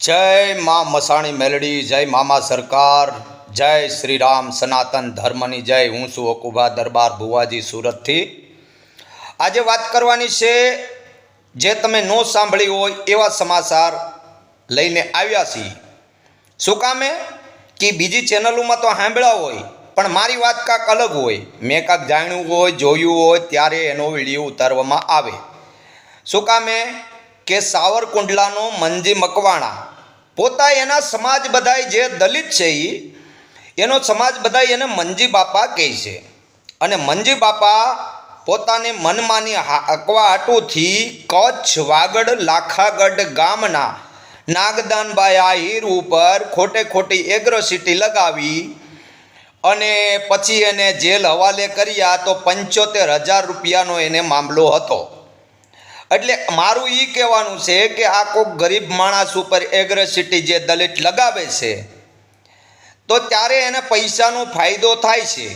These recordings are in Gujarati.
જય મા મસાણી મેલડી, જય મામા સરકાર, જય શ્રી રામ સનાતન ધર્મની જય. હું છું અકુભા દરબાર ભુવાજી સુરતથી. આજે વાત કરવાની છે, જે તમે નો સાંભળી હોય એવા સમાચાર લઈને આવ્યા છીએ. શું કામે? કે બીજી ચેનલોમાં તો સાંભળ્યા હોય, પણ મારી વાત કાંક અલગ હોય. મેં કાંક જાણ્યું હોય, જોયું હોય, ત્યારે એનો વીડિયો ઉતારવામાં આવે. શું કામે? કે સાવરકુંડલાનો મંજી મકવાણા પોતા એના સમાજ બધાય જે દલિત છે એ એનો સમાજ બધાય એને મંજી બાપા કહે છે. અને મંજી બાપા પોતાની મનમાની હા- અકવા હાટુથી કચ્છ, વાગડ, લાખાગઢ ગામના નાગદાનભાઈ આહિર ઉપર ખોટે ખોટી એગ્રોસિટી લગાવી અને પછી એને જેલ હવાલે કર્યા તો પંચોતેર હજાર રૂપિયાનો એને મામલો હતો. એટલે મારું એ કહેવાનું છે કે આ કોઈક ગરીબ માણસ ઉપર એગ્રેસિટી જે દલિત લગાવે છે, તો ત્યારે એને પૈસાનો ફાયદો થાય છે.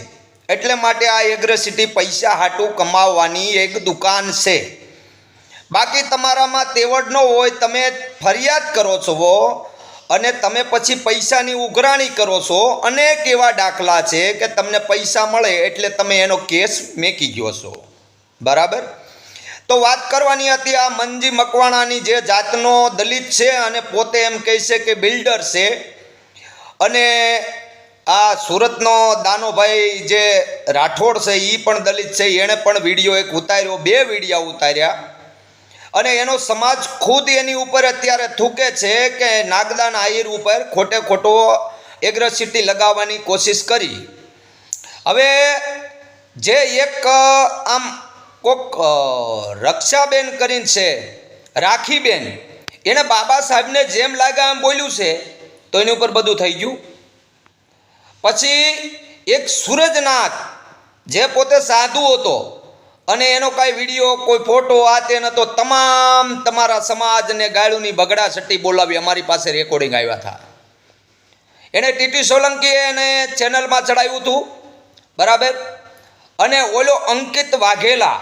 એટલે માટે આ એગ્રેસિટી પૈસા હાટું કમાવવાની એક દુકાન છે. બાકી તમારામાં તેવડ ન હોય, તમે ફરિયાદ કરો છો અને તમે પછી પૈસાની ઉઘરાણી કરો છો. અનેક એવા દાખલા છે કે તમને પૈસા મળે એટલે તમે એનો કેસ મેકી ગયો છો. બરાબર? તો વાત કરવાની હતી આ મંજી મકવાણાની જે જાતનો દલિત છે અને પોતે એમ કહે છે કે બિલ્ડર છે. અને આ સુરતનો દાનોભાઈ જે રાઠોડ છે એ પણ દલિત છે, એણે પણ વીડિયો એક ઉતાર્યો, બે વિડીયા ઉતાર્યા. અને એનો સમાજ ખુદ એની ઉપર અત્યારે થૂકે છે કે નાગદાન આહિર ઉપર ખોટે ખોટો એગ્રેસિટી લગાવવાની કોશિશ કરી. હવે જે એક, આમ કોક રક્ષાબેન કરીને છે, રાખીબેન. એને બાબા સાહેબને જેમ લાગે એમ બોલ્યું છે, તો એની ઉપર બધું થઈ ગયું. પછી એક સૂરજનાથ, જે પોતે સાધુ હતો, અને એનો કાંઈ વીડિયો, કોઈ ફોટો, આ તે નતો તમામ તમારા સમાજને ગાળુની બગડા સટ્ટી બોલાવી અમારી પાસે રેકોર્ડિંગ આવ્યા હતા. એણે ટીટી સોલંકીએ એને ચેનલમાં ચડાવ્યું હતું. બરાબર? અને ઓલો અંકિત વાઘેલા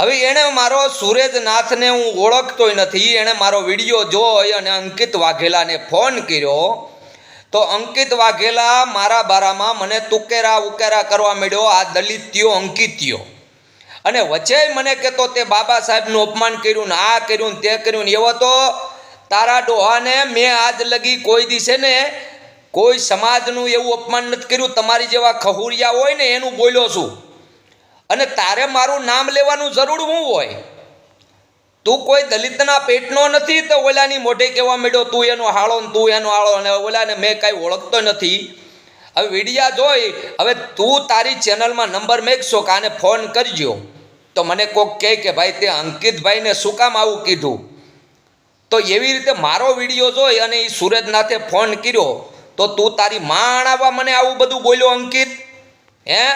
હવે એણે મારો સુરેજનાથને હું ઓળખતોય નથી, એણે મારો વીડિયો જોઈ અને અંકિત વાઘેલાને ફોન કર્યો, તો અંકિત વાઘેલા મારા બારામાં મને તુકેરા ઉકેરા કરવા માંડ્યો આ દલિત્યો અંકિત્યો. અને વચ્ચે મને કહેતો, તે બાબા સાહેબનું અપમાન કર્યું ને આ કર્યું ને તે કર્યું ને એવો તો તારા ડોહાને મેં આજ લગી કોઈ દિવસે ને કોઈ સમાજનું એવું અપમાન નથી કર્યું, તમારી જેવા ખહુરિયા હોય ને એનું બોલ્યો છું. અને તારે મારું નામ લેવાનું જરૂર શું હોય? તું કોઈ દલિતના પેટનો નથી તો ઓલાની મોઢે કહેવા માંડ્યો, તું એનો હાળો ને તું એનો હાળો. અને ઓલાને મેં કાંઈ ઓળખતો નથી. હવે વિડિયા જોઈ, હવે તું તારી ચેનલમાં નંબર મેકશો કે આને ફોન કરજો. તો મને કોક કહે કે, ભાઈ, તે અંકિતભાઈને શું કામ આવું કીધું? તો એવી રીતે મારો વીડિયો જોઈ અને એ સુરજનાથે ફોન કર્યો. તો તું તારી માણ આવવા મને આવું બધું બોલ્યો અંકિત? હે?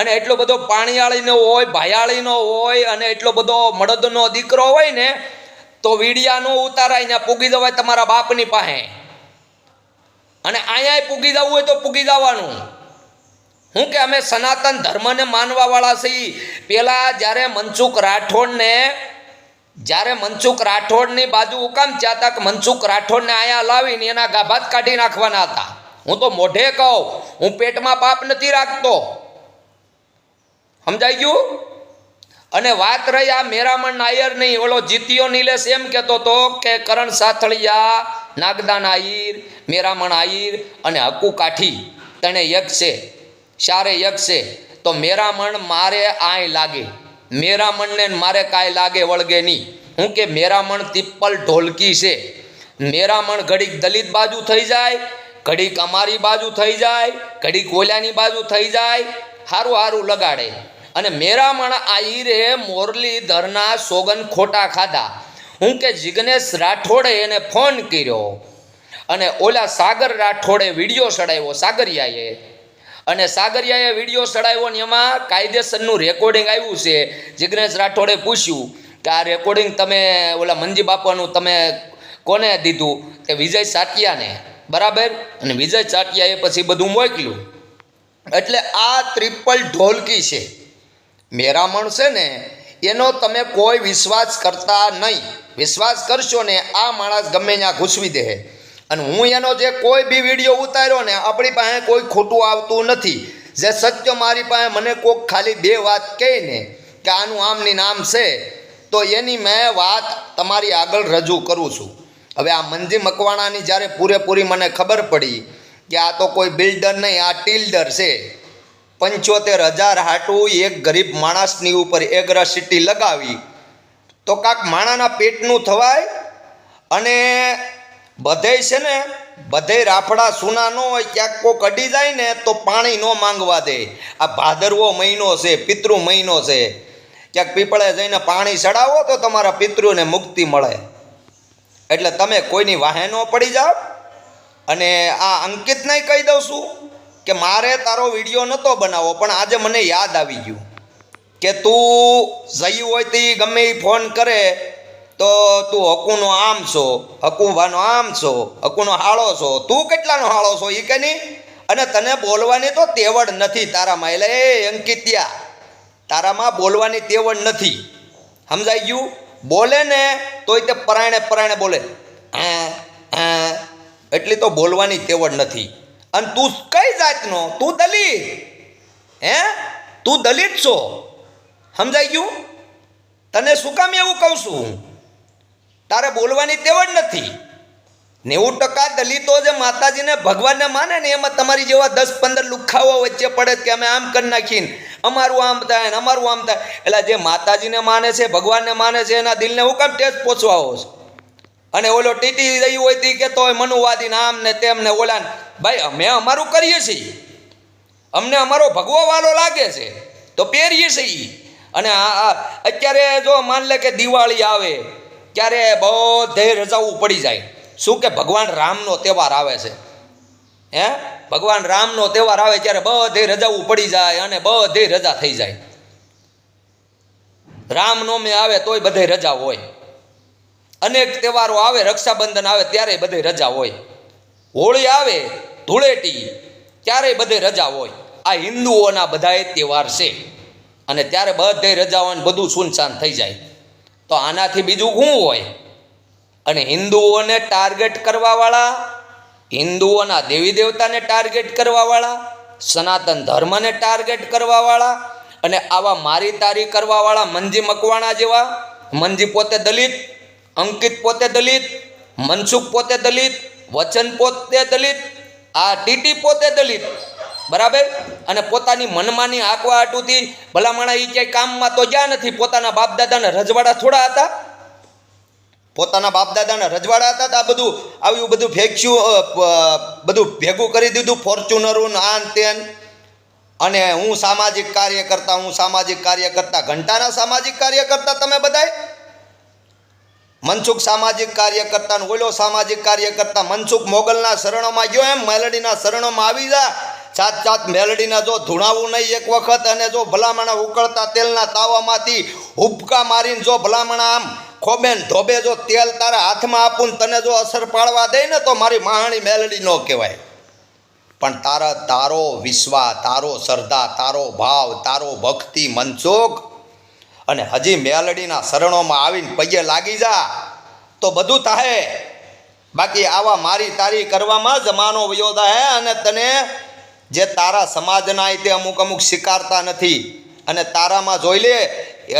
અને એટલો બધો પાણીયાળીનો હોય, ભાયાળીનો હોય, અને એટલો બધો મળદનો દીકરો હોય ને, તો વીડિયાનો ઉતારાય ને પૂગી જવાય તમારા બાપની પાસે. અને અહીંયા પૂગી જવું હોય તો પૂગી જવાનું. હું કે અમે સનાતન ધર્મને માનવાવાળા છીએ. પેલા જ્યારે મનસુખ રાઠોડને, જ્યારે મનસુખ રાઠોડની બાજુ હુકામ ચાતા કે મનસુખ રાઠોડને અહીંયા લાવીને એના ગાભાત કાઢી નાખવાના હતા. હું તો મોઢે કહું, હું પેટમાં પાપ નથી રાખતો. સમજાઈ ગયું? અને વાત રહી આ મેરામણ નાયર નહીં ઓલો જીતીયો નીલેશ એમ કહેતો હતો કે કરણ સાથળિયા, નાગદાન આહિર મેરામણ આહિર અને હકુ કાઠી તણે યક છે, શારે યક છે, તો મેરામણ મારે આય લાગે. મેરામણને મારે કાંઈ લાગે વળગે નહીં. હું કે મેરામણ તિપ્પલ ઢોલકી છે. મેરામણ ઘડીક દલિત બાજુ થઈ જાય, ઘડીક અમારી બાજુ થઈ જાય, ઘડીક ઓલાની બાજુ થઈ જાય હારું હારું લગાડે. અને મેરામણ આઈરે મોરલીધરના સોગન ખોટા ખાધા. હું કે જિગ્નેશ રાઠોડે એને ફોન કર્યો. અને ઓલા સાગર રાઠોડે વીડિયો ચડાવ્યો સાગરિયાએ. અને સાગરિયાએ વીડિયો ચડાવ્યો ને એમાં કાયદેસરનું રેકોર્ડિંગ આવ્યું છે. જિગ્નેશ રાઠોડે પૂછ્યું કે આ રેકોર્ડિંગ તમે ઓલા મંજી બાપાનું તમે કોને દીધું? કે વિજય સાટિયાને. બરાબર? અને વિજય સાટિયાએ પછી બધું મોકલ્યું. એટલે આ ત્રિપલ ઢોલકી છે. મેરામણ છે ને, એનો તમે કોઈ વિશ્વાસ કરતા નહીં. વિશ્વાસ કરશો ને, આ માણસ ગમે ત્યાં ઘૂસવી દે. અને હું એનો જે કોઈ બી વીડિયો ઉતાર્યો ને, આપણી પાસે કોઈ ખોટું આવતું નથી. જે સત્ય મારી પાસે મને કોક ખાલી બે વાત કહે ને, કે આનું આમની નામ છે, તો એની મેં વાત તમારી આગળ રજૂ કરું છું. હવે આ મંજી મકવાણાની જ્યારે પૂરેપૂરી મને ખબર પડી કે આ તો કોઈ બિલ્ડર નહીં, આ ટીલ્ડર છે. પંચોતેર હજાર હાટું એક ગરીબ માણસની ઉપર એગ્રાસિટી લગાવી. તો કાંક માણાના પેટનું થવાય અને બધે છે ને, બધે રાફડા સૂના ન હોય, ક્યાંક કોક અડી જાય ને, તો પાણી ન માંગવા દે. આ ભાદરવો મહિનો છે, પિતૃ મહિનો છે. ક્યાંક પીપળે જઈને પાણી ચડાવો તો તમારા પિતૃને મુક્તિ મળે. એટલે તમે કોઈની વાહે ન પડી જાઓ. અને આ અંકિતને કહી દઉં છું કે મારે તારો વીડિયો નહોતો બનાવવો, પણ આજે મને યાદ આવી ગયું કે તું જઈ હોય તે ગમે એ ફોન કરે તો તું હકુનો આમ છો, હકુભાનો આમ છો, હકુનો હાળો છો. તું કેટલાનો હાળો છો એ કે નહીં? અને તને બોલવાની તો તેવડ નથી તારામાં. એટલે એ અંકિત્યા, તારામાં બોલવાની તેવડ નથી. સમજાઈ ગયું? બોલે ને તોય તે પરાયણે પરાયણે બોલે. આ આ એટલી તો બોલવાની તેવડ નથી. અને તું કઈ જાતનો? તું દલિત. હે? તું દલિત છો. સમજાઈ ગયું? તને શું કામ એવું કહું છું? તારે બોલવાની તેવડ નથી. નેવું ટકા દલિતો જે માતાજીને ભગવાનને માને ને એમાં તમારી જેવા દસ પંદર લુખાઓ વચ્ચે પડે કે અમે આમ કરી નાખીને અમારું આમ થાય અમારું આમ થાય. એટલે જે માતાજીને માને છે, ભગવાનને માને છે, એના દિલને હું કામ ટેસ્ટ પહોંચવાવો છે? અને ઓલો ટીટી રહી હોય તે કહેતો હોય, મનુવાદી આમ ને તેમ ને ઓલા ભાઈ, અમે અમારું કરીએ છીએ. અમને અમારો ભગવો વાલો લાગે છે. તો પહેરીએ છીએ અને અત્યારે જો માન લે કે દિવાળી આવે, ત્યારે બધે રજાવું પડી જાય. શું કે ભગવાન રામનો તહેવાર આવે છે? હે? ભગવાન રામનો તહેવાર આવે ત્યારે બધે રજાવું પડી જાય અને બધે રજા થઈ જાય. રામનવમી આવે તોય બધે રજા હોય. અનેક તહેવારો આવે, રક્ષાબંધન આવે, ત્યારે બધે રજા હોય. હોળી આવે, ધૂળેટી ત્યારે બધે રજા હોય. આ હિન્દુઓના બધાએ તહેવાર છે. અને ત્યારે બધે રજા હોય બધું સુનસાન થઈ જાય. તો આનાથી બીજું શું હોય? અને હિન્દુઓને ટાર્ગેટ કરવાવાળા, હિન્દુઓના દેવી દેવતાને ટાર્ગેટ કરવાવાળા, સનાતન ધર્મને ટાર્ગેટ કરવાવાળા અને આવા મારી તારી કરવાવાળા મંજી મકવાણા જેવા, મંજી પોતે દલિત અંકિત પોતે દલિત, મનસુખ પોતે દલિત, વચન પોતે દલિત, આ ટીટી પોતે દલિત. બરાબર? અને પોતાની મનમાની આંકવા હાટુથી ભલામણા એ ક્યાંય કામમાં તો જ્યાં નથી, પોતાના બાપ દાદાના રજવાડા થોડા હતા. પોતાના બાપ દાદાના રજવાડા હતા આ બધું, આવ્યું બધું ફેંક્યું બધું ભેગું કરી દીધું ફોર્ચ્યુનરું આન તેન. અને હું સામાજિક કાર્ય કરતા હું સામાજિક કાર્ય કરતા ઘંટાના સામાજિક કાર્ય કરતા તમે બધાય? મનસુખ સામાજિક કાર્યકર્તા ઓલો સામાજિક કાર્યકર્તા મનસુખ મોગલના શરણોમાં ગયો એમ, મેલડીના શરણોમાં આવી જા. સાત સાત મેલડીના જો ધૂણાવું નહીં એક વખત અને જો ભલામણા ઉકળતા તેલના તાવામાંથી હુબકા મારીને જો ભલામણા આમ ખોબેન ધોબે જો તેલ તારા હાથમાં આપું તને જો અસર પાડવા દે ને તો મારી મહાણી મેલડી ન કહેવાય. પણ તારા, તારો વિશ્વા, તારો શ્રદ્ધા, તારો ભાવ, તારો ભક્તિ મનસુખ અને હજી મેલડીના શરણોમાં આવીને પગે લાગી જા, તો બધું થાય બાકી આવા મારી તારી કરવામાં જમાનો વયોદા હે અને તને જે તારા સમાજના તે અમુક અમુક સ્વીકારતા નથી. અને તારામાં જોઈ લે,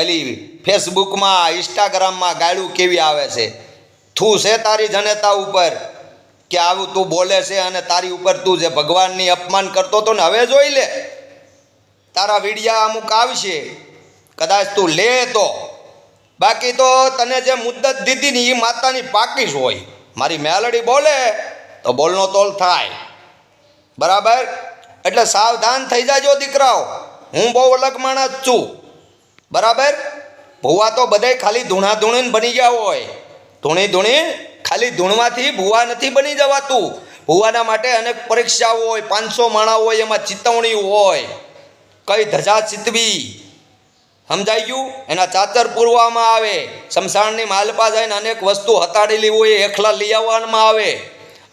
એલી ફેસબુકમાં, ઇન્સ્ટાગ્રામમાં ગાળું કેવી આવે છે. થું છે તારી જનતા ઉપર કે આવું તું બોલે છે અને તારી ઉપર તું જે ભગવાનની અપમાન કરતો હતો ને, હવે જોઈ લે. તારા વિડિયા અમુક આવશે. કદાચ તું લે તો. બાકી તો તને જે મુદ્દત દીધી ને એ માતાની પાકી જ હોય. મારી મેલડી બોલે તો બોલનો તોલ થાય. બરાબર? એટલે સાવધાન થઈ જાજો દીકરાઓ. હું બહુ અલગ માણસ છું. બરાબર? ભૂવા તો બધાય ખાલી ધૂણા ધૂણીને બની ગયા હોય. ધૂણી ધૂણી ખાલી ધૂણવાથી ભૂવા નથી બની જવાતું. ભૂવાના માટે અનેક પરીક્ષાઓ હોય, પાંચસો માણા હોય, એમાં ચિતવણી હોય. કઈ ધજા ચિતવી? સમજાઈ ગયું એના ચાતર પૂરવામાં આવે. શમશાનની માલપા જઈને અનેક વસ્તુ હતાડેલી હોય એકલા લઈ આવવામાં આવે.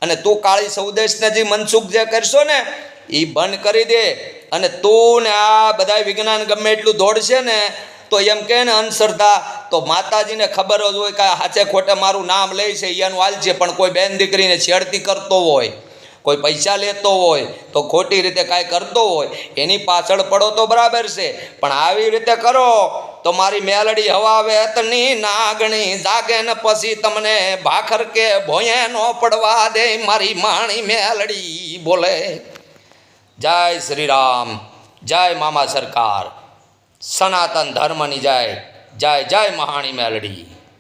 અને તું કાળી સૌદેશને જે મનસુખ જે કરશો ને એ બંધ કરી દે. અને તું ને આ બધા વિજ્ઞાન ગમે એટલું દોડશે ને, તો એમ કહે ને અંધશ્રદ્ધા, તો માતાજીને ખબર જ હોય કે હાચે ખોટે મારું નામ લે છે એનું હાલ છે પણ કોઈ બેન દીકરીને છેડતી કરતો હોય. કોઈ પૈસા લેતો હોય તો ખોટી રીતે કાંઈ કરતો હોય, એની પાછળ પડો તો બરાબર છે. પણ આવી રીતે કરો તો મારી મેલડી હવા વેતની નાગણી જાગે ને પછી તમને ભાખર કે ભોયે નો પડવા દે. મારી માણી મેલડી બોલે, જય શ્રી રામ જય મામા સરકાર, સનાતન ધર્મની જય જય જય મહાણી મેલડી.